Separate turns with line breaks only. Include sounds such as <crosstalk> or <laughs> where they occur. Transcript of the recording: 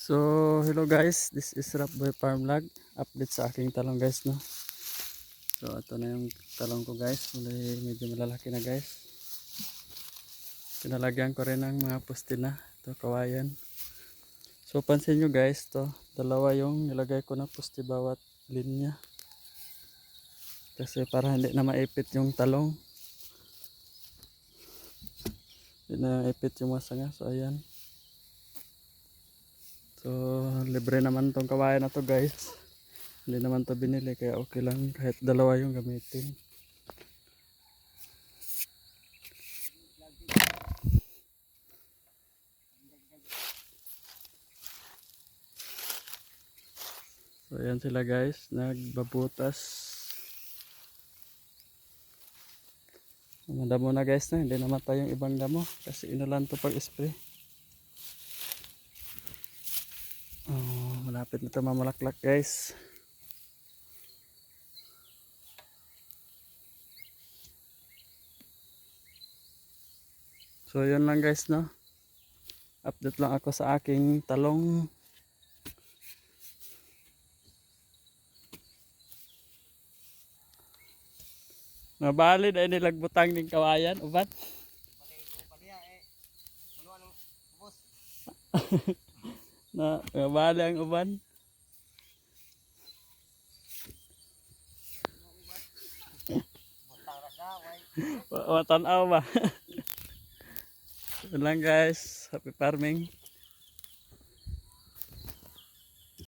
So, hello guys, this is Rap Boy Farm Vlog. Update sa aking talong guys, no. So, ito na yung talong ko guys. Muli, medyo malalaki na guys. Pinalagyan ko rin ng mga pustina. Ito, kawayan. So, pansin nyo guys, to dalawa yung nilagay ko na pusti bawat linya. Kasi para hindi na maipit yung talong. Hindi na maipit yung masanga. So, ayan. So, libre naman tong kawayan na to guys. Hindi naman to binili kaya okay lang kahit dalawa yung gamitin. So, ayan sila guys. Nagbabutas. Madamo na guys na. Hindi namatay yung ibang damo. Kasi inulan to pag-spray. Oh, malapit na ito mamalaklak guys. So yun lang guys no. Update lang ako sa aking talong. Nabalid ay nilagbutang ng kawayan, ubat. <laughs> Na, nabali ang uban. <laughs> Wa- Watanaw ba? <laughs> Yun guys. Happy farming.